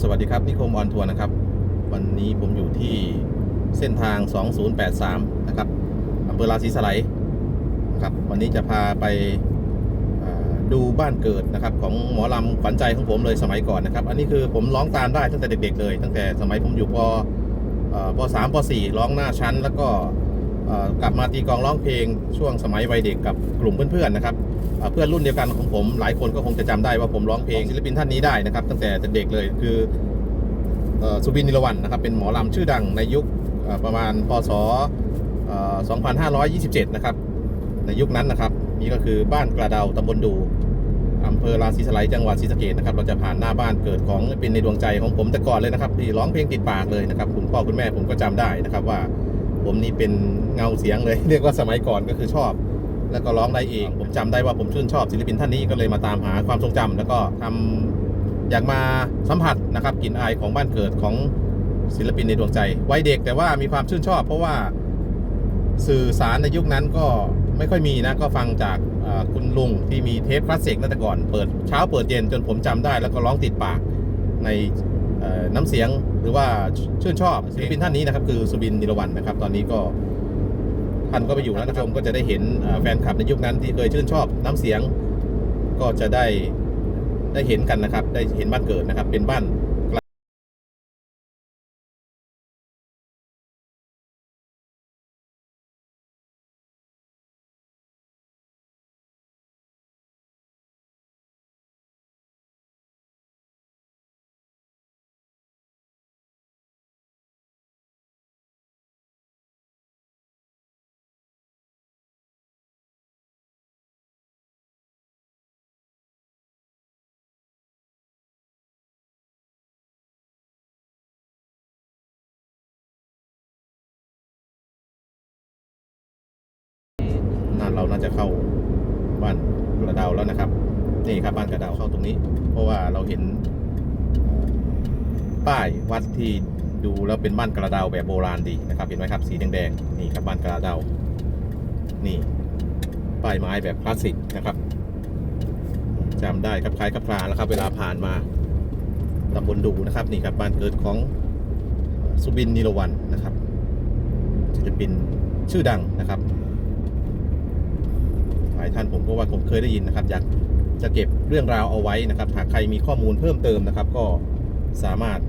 สวัสดีครับนิคมออนทัวร์นะครับ วันนี้ผมอยู่ที่เส้นทาง 2083 นะครับอำเภอราศีสไลนะครับ วันนี้จะพาไปดูบ้านเกิดนะครับ ของหมอลำขวัญใจของผมเลยสมัยก่อนนะครับ อันนี้คือผมร้องตามได้ตั้งแต่เด็ก ๆ เลย ตั้งแต่สมัยผมอยู่ปเอ่อปสามปสี่ร้องหน้าชั้น แล้วก็ กลับมาตีกองร้องเพลงช่วงสมัยวัยเด็กกับกลุ่มเพื่อนๆนะครับเพื่อนรุ่นเดียวกันของผมหลายคนก็คงจะจำได้ว่าผมร้องเพลงศิลปินท่านนี้ได้นะครับ ตั้งแต่เด็กเลยคือสุบินนิรวันนะครับเป็นหมอลำชื่อดังในยุคประมาณพศ 2527 นะครับ ในยุคนั้นนะครับ นี่ก็คือบ้านกระเดาตำบลดูอำเภอราศีสไลจังหวัดศรีสะเกษนะครับเราจะผ่านหน้าบ้านเกิดของเป็นในดวงใจของผมแต่ก่อนเลยนะครับที่ร้องเพลงติดปากเลยนะครับ คุณพ่อคุณแม่ผมก็จำได้นะครับว่า ผมนี่เป็นเงาเสียงเลย เรียกว่าสมัยก่อนก็คือชอบ แล้วก็ร้องได้เอง ผมจำได้ว่าผมชื่นชอบศิลปินท่านนี้ก็เลยมาตามหาความทรงจำแล้วก็ทำอยากมาสัมผัสนะครับกลิ่นอายของบ้านเกิดของศิลปินในดวงใจวัยเด็กแต่ว่ามีความชื่นชอบ เพราะว่าสื่อสารในยุคนั้นก็ไม่ค่อยมีนะก็ฟังจากคุณลุงที่มีเทปคลาสสิกนั่นแต่ก่อนเปิดเช้าเปิดเย็นจนผมจำได้แล้วก็ร้องติดปากใน น้ำเสียงหรือว่าชื่นชอบศิลปินท่านนี้นะครับ คือสุบินนิรวันนะครับ ตอนนี้ก็ท่านก็ไปอยู่แล้วนะครับก็จะได้เห็นแฟนคลับในยุคนั้นที่เคยชื่นชอบน้ำเสียงก็จะได้ได้เห็นกันนะครับ ได้เห็นบ้านเกิดนะครับ เป็นบ้าน เราน่าจะเข้าบ้านกระเดาแล้วนะครับ นี่ครับบ้านกระเดาเข้าตรงนี้ เพราะว่าเราเห็นป้ายวัดที่ดูแล้วเป็นบ้านกระเดาแบบโบราณดีนะครับ เห็นไหมครับสีแดงๆนี่ครับบ้านกระเดา นี่ป้ายไม้แบบคลาสสิกนะครับจำได้ครับคล้ายกับพลาแล้วครับ เวลาผ่านมาตำบลดูนะครับ นี่ครับบ้านเกิดของสุบินนิรวันนะครับศิลปินชื่อดังนะครับ ลายท่านผมก็ว่าผมเคยได้ยินนะครับ อยากจะเก็บเรื่องราวเอาไว้นะครับ หากใครมีข้อมูลเพิ่มเติมนะครับ ก็สามารถ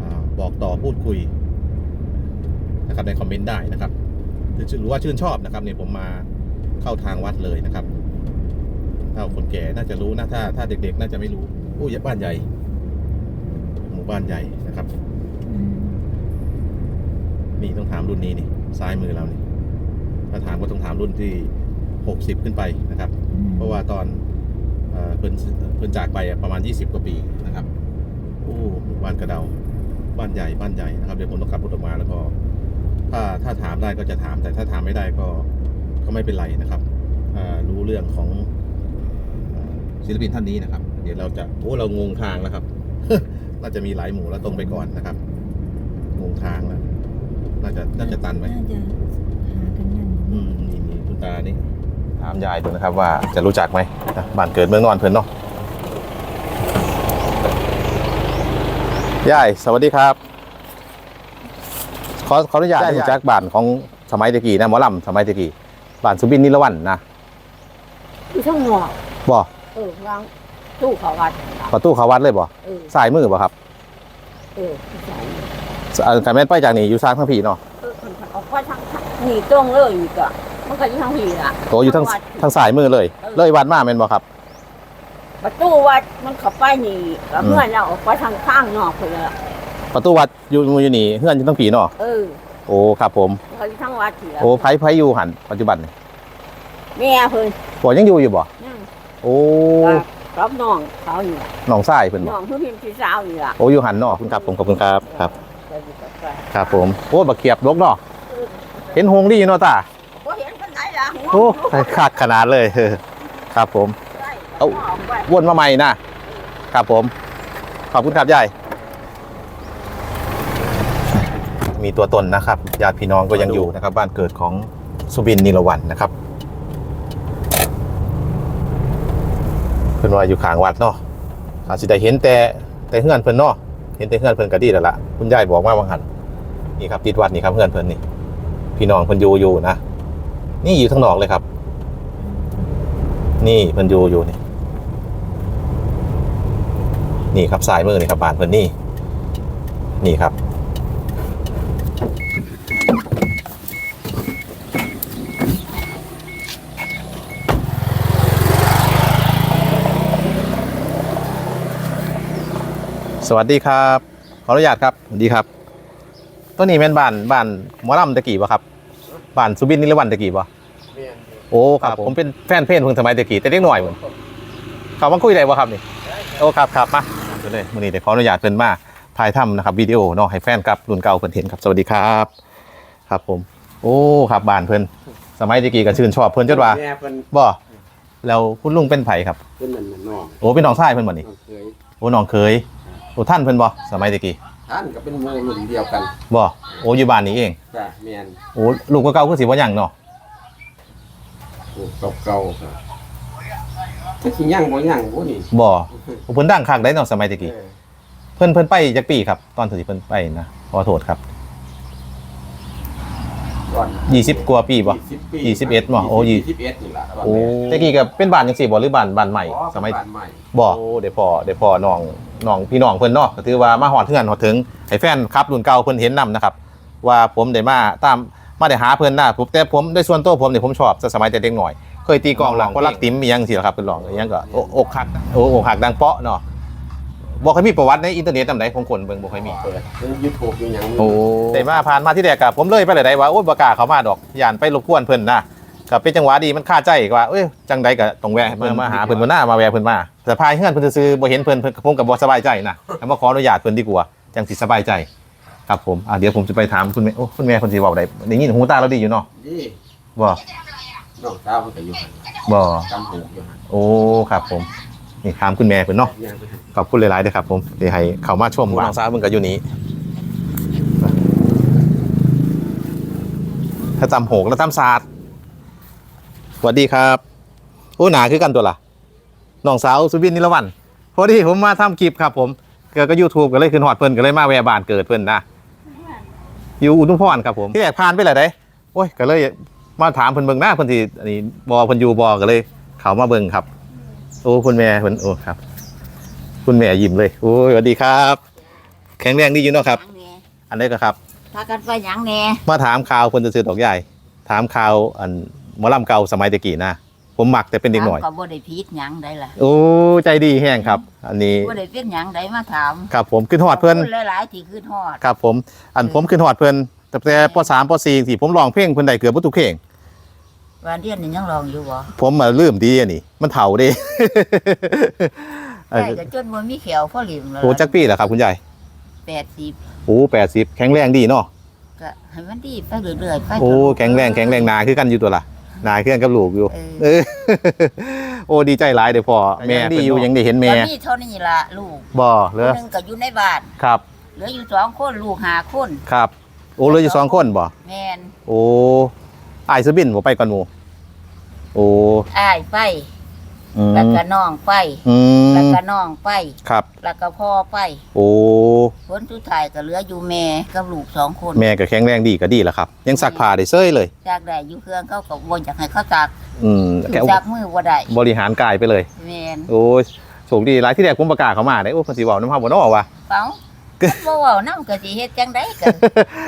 อบอกต่อพูดคุยนะครับในคอมเมนต์ได้นะครับหรือหรือว่าชื่นชอบนะครับเนี่ยผมมาเข้าทางวัดเลยนะครับถ้าคนแก่น่าจะรู้นะถ้าถ้าเด็ก ๆ น่าจะไม่รู้อู้ยบ้านใหญ่ หมู่บ้านใหญ่นะครับนี่ต้องถามรุ่นนี้นี่ซ้ายมือเรานี่ถ้าถามก็ต้องถามรุ่นที่ 60 ขึ้นไปนะครับ เพราะว่าตอนเอ่อเพิ่นเพิ่นจากไปอะประมาณ 20 กว่าปีนะครับโอ้หมู่บ้านกระเดาบ้านใหญ่บ้านใหญ่นะครับเดี๋ยวผมต้องขับรถออกมาแล้วก็ ถ้าถ้าถามได้ก็จะถามแต่ถ้าถามไม่ได้ก็ก็ไม่เป็นไรนะครับอ่ารู้เรื่องของเอ่อศิลปินท่านนี้นะครับ เดี๋ยวเราจะโอ้เรางงทางแล้วครับน่าจะมีหลายหมู่แล้วตรงไปก่อนนะครับงงทางแล้วน่าจะน่าจะตันไหมน่าจะหากันนั่นอืมนี่มีคุณตานี่ ถามยายดูนะครับว่าจะรู้จักไหมนะบ้านเกิดเมืองนอนเพิ่นเนาะยายสวัสดีครับ ขอขออนุญาตรู้จักบ้านของสมัยตะกี้นะหมอลำสมัยตะกี้บ้านสุบินนิรวันนะอยู่ช่องหนอกบ่เออวางตู้เขาวัดประตูเขาวัดเลยบ่เออสายมือบ่ครับ เออใส่อ่าการแม่นไปจากนี่อยู่ซ้ายทางผีเนาะเออมันออกไปทางหนีตรงเลยอีกอะ มันก็อยู่ทางผีอะโตอยู่ทางวัด ทางสายมือเลยเลยวัดมาแม่นบ่ครับ ประตูวัดมันเข้าไปนี่ก็เมื่อนเราออกไปทางข้างนอกเลยอะประตูวัดอยู่อยู่นี่เฮือนอยู่ทางผีเนาะเออโอ้ครับผม มันก็อยู่ทางวัดเถียโอ้ไผไผอยู่หันปัจจุบันนี่แม่เพิ่นบ่ยังอยู่อยู่บ่นั่งโอ้ก็รับน้องเขาอยู่ล่ะหนองทรายเพิ่นบน้ออกงเพื่อนพี่สาวอยู่ล่ะโอ้อยู่หันเนาะขอบคุณครับผมขอบคุณครับครับ ก็อยู่กับไปครับผมโอ้บักเขียบลกเนาะเออเห็นหงดีเนาะตา โอ้ขาดขนาดเลยเออครับผม เอ้าออกไปวนมาใหม่นะครับผม ขอบคุณครับยายมีตัวตนนะครับญาติพี่น้องก็ยังอยู่นะครับ บ้านเกิดของสุบินนิรวันนะครับเพิ่อนว่าอยู่ข้างวัดเนาะอาจสิได้เห็นแต่แต่เฮือนเพิ่อนเนาะเห็นแต่เพื่อนเพิ่อนก็ดีแล้วล่ะคุณยายบอกมาว่าหันนี่ครับติดวัดนี่ครับเพื่อนเพิ่อนนี่พี่น้องเพิ่นอยู่อยู่นะ นี่อยู่ข้างนอกเลยครับ นี่เพิ่นอยู่อยู่นี่นี่ครับสายมือนี่ครับบานเพิ่นนี่นี่ครับ สวัสดีครับ ขออนุญาตครับสวัสดีครับ ตัวนี้เป็นบ้านบ้านมอลำตะกี้ปะครับ บ้านสุบินนิรวันตะกี้ปะโอ้ครับผมเป็นแฟนเพลงเพิ่งสมัยตะกี้แต่เล็กหน่อยเหมือนเขามาคุยได้ปะครับนี่โอ้ครับครับมาเดี๋ยวเลยวันนี้เดี๋ยวขออนุญาตเพิ่นมาถ่ายทำนะครับวิดีโอเนาะให้แฟนครับรุ่นเก่าเพิ่นเห็นครับสวัสดีครับ ครับผม โอ้ครับบ้านเพิ่นสมัยตะกี้ก็ชื่นชอบเพิ่นจนว่าแม่เพิ่นบ่แล้วคุณลุงเป็นไผครับเพิ่นนั่นน่ะน้องโอ้เป็นน้องชายเพิ่นบ่นี่น้องเคยโอ้น้องเคยโอ้ท่านเพิ่นบ่สมัยตะกี้ ท่านก็เป็นหมู่รุ่นเดียวกันบ่โอ้อยู่บ้านนี้เองจ้ะแม่นโอ้ลูกก็เก่าคือสิบ่ยังเนาะโอ้เก่าๆครับถ้าสิยังบ่ยังบ่นี่บ่โอ้เพิ่นดังคักได้เนาะสมัยตะกี้เออเพิ่นเพิ่นไปจักปีครับ ตอนที่เพิ่นไปนะขอโทษครับ ก่อน20กว่าปีบ่20ปี21บ่โอ้ยี่21นี่ล่ะตอนโอ้แรกตะกี้ก็เป็นบ้านจังซี่บ่หรือบ้านบ้านใหม่อ๋อสมัยบ้านใหม่บ่โอ้เดี๋ยวพอเดี๋ยวพอน้องน้องพี่น้องเพิ่นเนาะก็ถือว่ามาฮอดเฮือนฮอดถึงให้แฟนครับรุ่นเก่าเพิ่นเห็นนํนะครับ ว่าผมได้มาตามมาได้หาเพิ่นนะผมแต่ผมได้ส่วนตัวผมเนี่ยผมชอบแต่สมัยแต่เด็กหน่อย เคยตีกลองหลังเพราะรักติ๋มมีหยังสิล่ะครับเป็นร้องอิหยังก็โออกหักโอ้อกหักดังเปาะเนาะ บ่เคยมีประวัติในอินเทอร์เน็ตนำใดของคนเบิ่งบ่เคยมี เปิดเป็น YouTube อยู่หยังโอ้แต่มาผ่านมาที่แรกกับผมเลยไปเลยได้ว่าโอ้ยบ่กล้าเข้ามาดอกย่านไปรบกวนเพิ่นนะก็เป็นจังหวะดีมันคาใจว่าเอ้ยจังใดก็ต้องแวะเพิ่นมาหาเพิ่นบ่น่ามาแวะเพิ่นมาแต่พายเฮือนเพิ่นซื่อๆบ่เห็นเพิ่นเพิ่นผมก็บ่สบายใจนะแล้วมาขออนุญาตเพิ่นดีกว่าจังสิสบายใจ ครับผมอะเดี๋ยวผมจะไปถามคุณแม่โอ้คุณแม่คนสิเว้าได้ได้ยินหูตาเราดีอยู่เนาะนี่บ่น้องสาวเพิ่นก็อยู่หั่นบ่กำหูอยู่หั่นโอ้ครับผม นี่ถามคุณแม่เพิ่นเนาะย่างไปหั่นขอบคุณหลายๆด้วยครับผมเดี๋ยวให้เข้ามาชมว่าน้องสาวมึงก็อยู่นี้ถ้าจำโหกแล้วจำศาสตร์สวัสดีครับโอ้หนาคือกันตัวล่ะน้องสาวสุบินนิรวันพอดีผมมาทำคลิปครับ ผมเกิดก็ยูทูบก็เลยขึ้นฮอดเพิ่นก็เลยมาแวะบ้านเกิดเพิ่นนะอยู่อุทุมพรครับผมที่แรกผ่านไปเลยได้โอ้ยก็เลยมาถามเพิ่นเบิ่งหน้าเพิ่นที่อันนี้บอเพิ่นอยู่บอก็เลย เขามาเบิ่งครับ โอ้คุณแม่เพิ่นโอ้ครับ คุณแม่ยิ้มเลยโอ้ยสวัสดีครับ แข็งแรงดีอยู่เนาะครับ หยังแหน่อันนี้ก็ครับ พากันไปหยังแหน่มาถามข่าวคนจะซื้อดอกใหญ่ ถามข่าวอันหมอลำเก่าสมัยตะกี้นะผมมักแต่เป็นเด็กหน่อย ถามก็บ่ได้ผิดหยังได้ล่ะโอ้ใจดีแห้งครับ อันนี้บ่ได้เป็นหยังได้มาถามครับผมขึ้นหอดเพิ่นขอบคุณหลายๆที่ขึ้นฮอด ครับผมอันผมขึ้นหอดเพิ่นแต่แต่ปสามปสี่ที่ผมร้องเพลงเพิ่นได้เกือบบ่ทุกเพลง วันเรียนนี่ยังลองอยู่บ่ผมมาลืมดีอันนี้มันเฒ่าเด้เออได้ก็จนบ่มีแขวพอหลิมแล้วโอ้จักปีแล้วครับคุณยาย80โอ้แปดสิบแข็งแรงดีเนาะก็ให้มันดีไปเรื่อยๆไปโอ้แข็งแรงแข็งแรงหนาคือกันอยู่ตัวละหนาคือกันกับลูกอยู่ เออเออ โอ้ดีใจหลายเดี๋ยวพอแม่ดีอยู่ยังได้เห็นแม่ก็มีเท่านี้ล่ะลูกบ่เหรคนอหนึงก็อยู่ในบ้านครับเหลืออยู่สองคนลูกหาคนครับ โอ้เหลยอยู่สองคนบ่แม่นโอ้ อายซื้อบินบ่ไปก่อนหมู่โอ้อ้ายไปอืมแล้วก็น้องไปอืแล้วมก็น้องไปครับ แล้วก็พ่อไปโอ้ผลสุดท้ายก็เหลืออยู่แม่กับลูกสองคนแม่ก็แข็งแรงดีก็ดีแล้วครับ ยังซักผ้าได้เซ้ยเลย จากได้อยู่เครื่องเขาก็บ่อยากให้เขาซักอืมแกซักมือบ่ได้บริหารกายไปเลย แม่นโอ้ยโชคดีหลายที่แรกผมประกาศเขามาได้โอ้เพิ่นสิเว้าน้ำเฮาบ่เนาะว่ะเป้า บ่เว้านำก็สิเฮ็ดจังไดกัน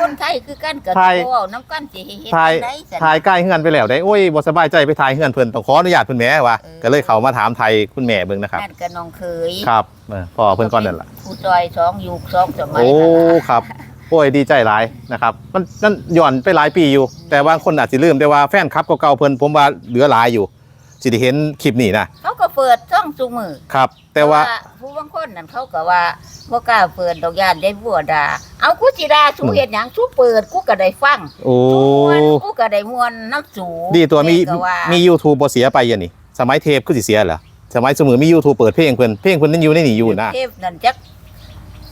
คนไทยคือกันก็ไทยบ่เว้านำกันสิเฮ็ดถ่ายจังไดซั่นถ่ายใกล้เฮือนไปแล้วได้โอ้ยบ่สบายใจไปถ่ายเฮือนเพิ่นต้องขออนุญาตเพิ่นแหม่ว่ะเออก็เลยเข้ามาถามไทยคุณแม่เบิ่งนะครับนั่นก็น้องเคยครับเออพ่อเพิ่นก่อนนั่นล่ะผู้ซอยสองยุคสองสมัยโอ้นั่นล่ะครับโอ้ยดีใจหลายนะครับมันนั่นย้อนไปหลายปีอยู่ แต่บางคนอาจสิลืมแต่ว่าแฟนคลับเก่าๆเพิ่นผมว่าเหลือหลายอยู่ สิได้เห็นคลิปนี้นะเขาก็เปิดช่องซุมือครับ แต่ว่าผู้บางคนนั่นเขาก็ว่าบ่กล้าเปิดดอกยานได้บัวด่าเอากูสิด่าสูเฮ็ดหยังสูเปิดกูก็ได้ฟังโอ้ม่วนกูก็ได้ม่วนน้ำสูดีตัวมีแก็ว่ามี YouTube บ่เสียไปอย่างนี้สมัยเทปคือสิเสียเหรอสมัยสมือมี YouTube เปิดเพลงเพิ่นเพลงเพิ่นนั่นอยู่ในนี่อยู่นะเทปนั่นจัก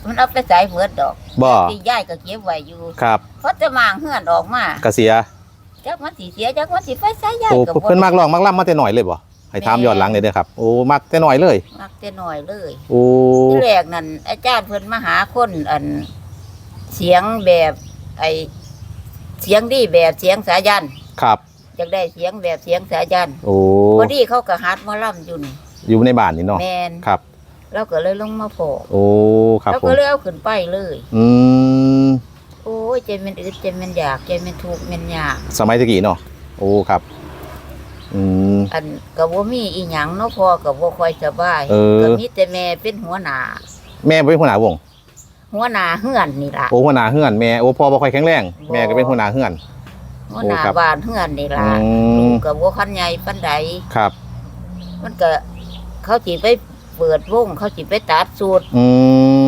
มันเอาไปใส่เบิดดอกบ่ที่ยายก็เก็บไว้อยู่ครับ เพราะจะมางเฮือนออกมาก็เสีย จักมันสิเสียจักมันสิไฟใส่ยายโอ้ก็บ่เพิ่นมักร้องมักล่ำมาแต่น้อยเลยบ่ให้ถามย้อนหลังเลยเด้อครับโอ้มักแต่น้อยเลย มักแต่น้อยเลยโอ้ที่แรกนั่นอาจารย์เพิ่นมาหาคนอัน เสียงแบบ ไอเสียงดีแบบเสียงสายันครับ อยากได้เสียงแบบเสียงสายันโอ้พอดีเขาก็ฮัดหมาล่ำอยู่นี่อยู่ในบ้านนี่เนาะแมนครับแล้วก็เลยลงมาโผล่โอ้ครับแล้วผมก็เลยเอาขึ้นไปเลย อืม โอ้ยใจมันอึดใจมันอยากใจมันทุกข์มันยากสมัยตะกี้เนาะโอ้ครับ อืม อันก็บ่มีอีหยังเนาะพอก็บ่ค่อยสบายเออ ก็มีแต่แม่เป็นหัวหน้าแม่เป็นหัวหน้าวงหัวหน้าเฮือนนี่ล่ะ โอ้หัวหน้าเฮือนแม่โอ้พ่อบ่ค่อยแข็งแรงบ่แม่ก็เป็นหัวหน้าเฮือน หัวหน้าโอ้ครับ บ้านเฮือนนี่ล่ะอืลูมกก็บ่คันใหญ่ปานใดครับ มันก็เขาสิไป เปิดวงเขาสิไปตัดสูตรอื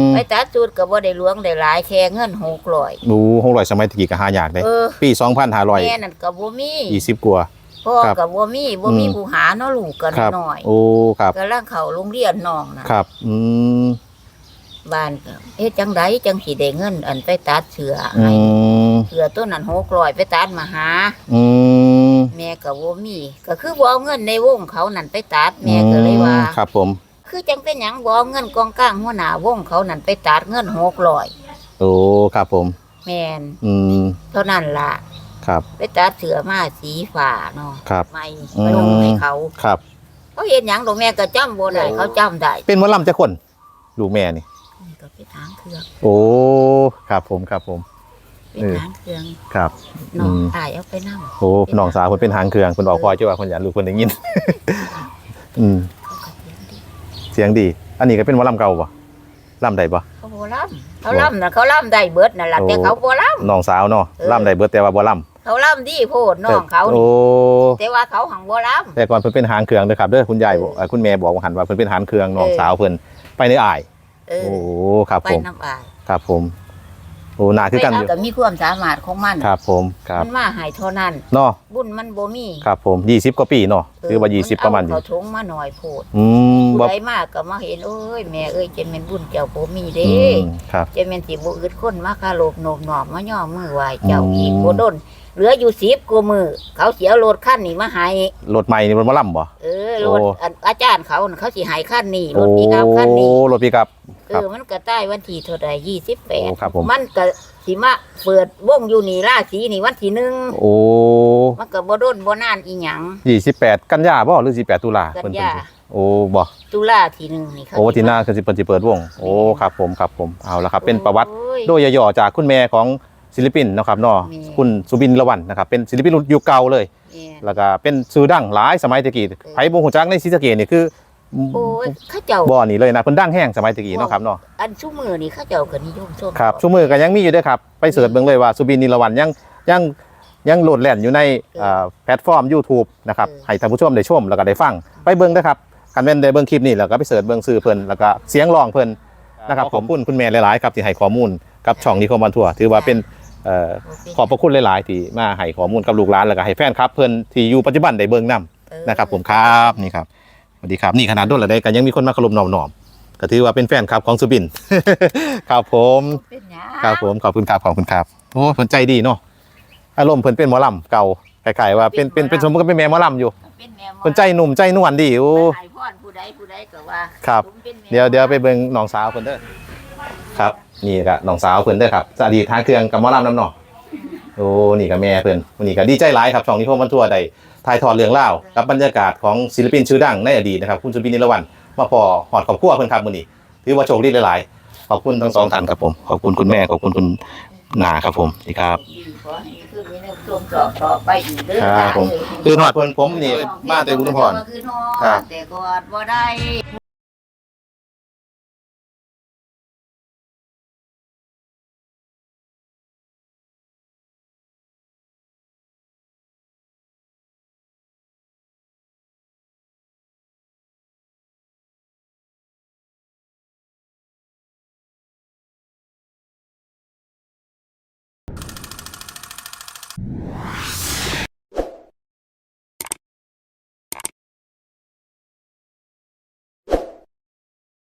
มไปตัดสูตรก็บ่ได้หลวงได้หลายแค่เงิน600ดูหกร้อยสมัยตะกี้ก็หายากเลยเออปี2,500แม่นั่นก็บ่มี20กว่า พ่อครับก็บ่มีบ่มีอืม ผู้หาเนาะลูกก็ครับ น้อยโอ้ครับ ก็ลังเข้าโรงเรียนน้องน่ะครับ อืมบ้านก็เอ๊ะจังไดจังสิได้เงิน อันไปตัดเสืออืให้มเสือตัวนั้น600ไปตัดมาหา อืมแม่ก็บ่มี ก็คือบ่เอาเงินในวงเขานั่นไปตัดแม่ก็เลยว่าครับผม คือจังเป็นหยังบ่เอาเงินกองกลางหัวหน้าวงเขานั่นไปตัดเงิน600โอ้ครับผม แม่นอืมเท่านั้นล่ะ ครับ ไปตัดเสือมาสีฟ้าเนาะครับไม่อืมไปลงให้เขาครับ เขาเห็นหยังดอกแม่ก็จำบ่ได้เขาจำได้เป็นหมอลำจะคนลูกแม่นี่ ก็ไปทางเครื่องโอ้ครับผมครับผม ไปเออทางเครื่องครับ น้องอืม ตายเอาไปนำโอ้น้องสาวคนเป็นหางเครื่องคนบอกพ่อเจ้าว่าคนอยากลูกคนได้ยิน อืมเขาก็เสียงดีเสียงดี อันนี้ก็เป็นหมอลำเก่าปะลำใดปะเขาบ่ล่ำเขาล่ำน่ะเขาล่ำได้เบิดนั่นล่ะโอ้แต่เขาบ่ล่น้องสาวเนาะเออลำใดเบิดแต่ว่าบ่ลำำเขาล่ำดีโพดน้องเขาโอ้นี่แต่ว่าเขาหังบ่ล่ำแต่ก่อนเพิ่นเป็นหางเครื่องเด้อครับเด้อคุณยายบอกเออเอ่อคุณแม่บอกว่าหันว่าเพิ่นเป็นหางเครื่องน้องเออสาวเพิ่นไปในอ้ายเออโอ้ครับไปผมน้ำอาย ครับผม โอ้น่าคือกันอไปยู่ เอาก็มีความสามารถของมัน ครับผมครับมันมาให้เท่านั้น เนาะบุญมันบ่มีครับผม20กว่าปีเนาะคือว่า20ประมาณเอนี้เขาทงมาหน่อยโพดอืมผู้บ่ใดมากก็มาเห็นโอ้ยแม่เอ้ยเจะเป็นบุญเจ้าบ่มีเด้ อืมครับ เจะเป็นสิบ่อึดคนมาคาโลบโนบหนอบมาย่อมือไหวเจ้าอืมอีกบ่ดน เหลืออยู่10กว่ามือ เขาเสียรถคันนี้มาให้รถใหม่นี่มันบ่ลำบ่ เออรถโอ้ อันอาจารย์เขาน่ะเขาสิให้คันนี้รถปีกอัพคันนี้โอ้รถปีกอัพเอครับอมันก็ใต้วันที่เท่าใดโอ้ครับผม28มันก็สิมาเปิดวงอยู่นี่ราศีนี่วันที่หนึ่งโอ้มันก็บ่ดนบ่นานอีหยัง28กันยาบ่หรือ18ตุลากันเพิ่นยาเพิ่นสิโอ้บ่ตุลาที่หนึ่งนี่เขาโอ้สิที่หน้ามาคือสิเปิดสิเปิดวง โอ้ครับผมครับผมเอาละครับ เป็นประวัติโอ้ยโดยย่อๆจากคุณแม่ของ ศิลปินเนาะครับเนาะมีคุณสุบินละวันนะครับเป็นศิลปินรุ่นยุคเก่าเลย แม่นแล้วก็เป็นซื้อดังหลายสมัยตะกี้ไผบ่ฮู้จักในศรีสะเกษนี่คือโอ้ยเข้าเจ้าบ่อนี่เลยนะเพิ่นดังแห้งสมัยตะกี้เนาะครับเนาะ อันชุมือนี่เข้าเจ้าก็นิยมชมครับชั่วมือก็ยังมีอยู่เด้วยครับ ไปเสิร์ชเบิ่งเลยว่าสุบินนิรวันยังยังยังโหลดแล่นอยู่ในเอ่อแพลตฟอร์ม YouTube นะครับเออให้ท่านผู้ชมได้ชมแล้วก็ได้ฟัง ไปเบิ่งนะครับคันแม่นได้เบิ่งคลิปนี้แล้วก็ไปเสิร์ชเบิ่งชื่อเพิ่นแล้วก็เสียงร้องเพิ่นนะครับขอบคุณคุณแม่หลายๆครับที่ให้ข้อมูลกับช่องนิคมบันทัวร์ถือว่าเป็นเอ่อโอเค ขอบพระคุณหลาย ๆ ที่มาให้ข้อมูลกับลูกหลานแล้วก็ให้แฟนครับ เพิ่นที่อยู่ปัจจุบันได้เบิ่งนํเออนะครับ ผมครับนี่ครับสวัสดีครับนี่ขนาดโดนแล้วได้ก็ยังมีคนมาคารมหน่อมๆก็ถือว่าเป็นแฟนครับของสุบินครับผมเป็นหยังครับผมขอบคุณครับขอบคุณครับโอ้เพิ่นใจดีเนาะอารมณ์เพิ่นเป็นหมอลำเก่าคล้ายๆว่าเป็นเป็นเป็นสมมติก็เป็นแม่หมอลำอยู่เป็นแม่หมอเพิ่นใจหนุ่มใจนวลดีโอ้เพิ่นให้พรผู้ใดผู้ใดก็ว่าครับผมป็นแม่เดี๋ยวเดี๋ยวไปเบิ่งน้องสาวเพิ่นเด้อครับ นี่ก็น้องสาวเพิ่นเด้อครับสวัสดีทางเครื่องกับหมอลำน้ำเนาะโอ้นี่ก็แม่เพิ่นวันนี้ก็ดีใจหลายครับช่องนี้พวกมันทั่วได้ถ่ายทอดเรื่องเล่าวกับบรรยากาศของศิลปินชื่อดังในอดีตนะครับคุณสุบินนิรวันมาพอหอดครอบครัวเพิ่นครับมื้อนี้ถือว่าโชคดีหลายๆขอบคุณทั้งสองท่านครับผมขอบคุณคุณแม่ขอบคุณคุณนาครับผมนี่ครับขอให้คืนนี้นะช่วงต่อต่อไปอีกเด้อครับผมเอ้ยคือหอดเพิ่นผมนี่มาแต่บุญพร คือทอครัดบแต่กอดบ่ได้